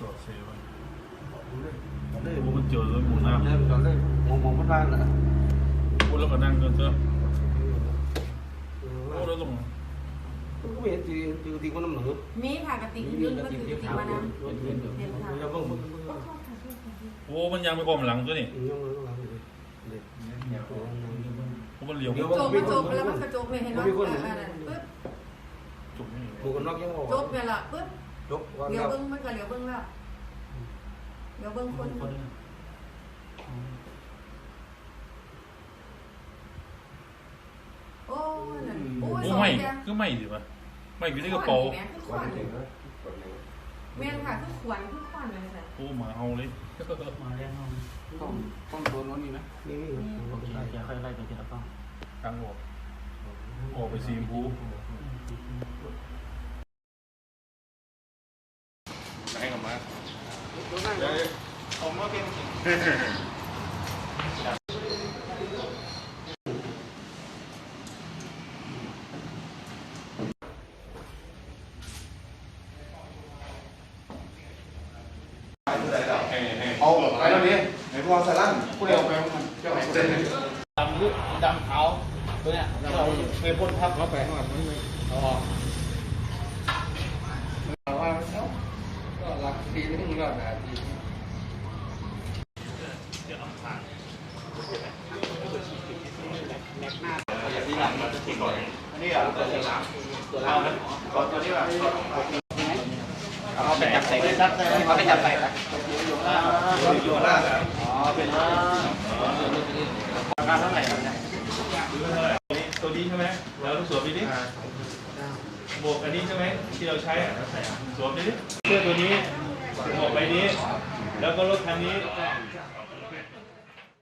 จอดเซฟไว้เลยโอ้มันเจอแล้วหมุนน้ำเริ่มจอดเลยมองมองบ้านๆนะพูดแล้วก็นั่งกันเถอะโอ้แล้วตรงก็ไม่เห็นตีตีตีคนน้ำหนึ่งมีค่ะกระติกยืนก็คือกระติกมาน้ำเห็นค่ะเราบ้างมึงโอ้มันยังไม่กลมหลังตัวนี่ยังไงก็หลังเลยเด็กโอ้มันเหลียวโจกมันโจกแล้วมันกระโจกเลยเห็นว่าปึ๊บจุกนี่หมูกันนอกยังออกโจกเนี่ยล่ะปึ๊บ จบวันเดี๋ยวแล้วเบิ้งมันก็เดี๋ยวเบิ้งแล้วเดี๋ยวเบิ้งคนโอ้นั่นโอ้ยโอ้สองไม่แกคือไม่สิวะไม่อยู่ในกระเป๋าแม่คือขวัญแม่ค่ะคือขวัญคือขวัญเลยค่ะโอ้หมาเฮาเลยมาเรียกห้องต้องต้องโดนวันนี้ไหมนี่นี่โอเคเดี๋ยวค่อยไล่ไปทีละกล้องทางออกออกไปซีมพู ให้กลับมา ผมว่าเป็นเอาไปแล้วดิไหนพวกสลันผู้เดียวไปมันเจ้าไหนเส้นดำลึกดำขาวตัวเนี้ยเราเคยพ่นทับเขาแปลงมาไม่ไม่อ๋อว่าเอ้า ก็หลักทีนึงก็นาทีอันนี้อะตัวที่สามตัวเราก่อนตัวนี้แบบเอาไปจับใส่ไปจับใส่เอาไปจับใส่อยู่ล่างอยู่ล่างอ๋อเป็นล่างราคาเท่าไหร่ครับเนี่ยตัวนี้ใช่ไหมแล้วสวมไปดิ หมวกอันนี้ใช่ไหมที่เราใช้อะสวมไปดิเสื้อตัวนี้หมวกใบนี้ แล้วก็รถคันนี้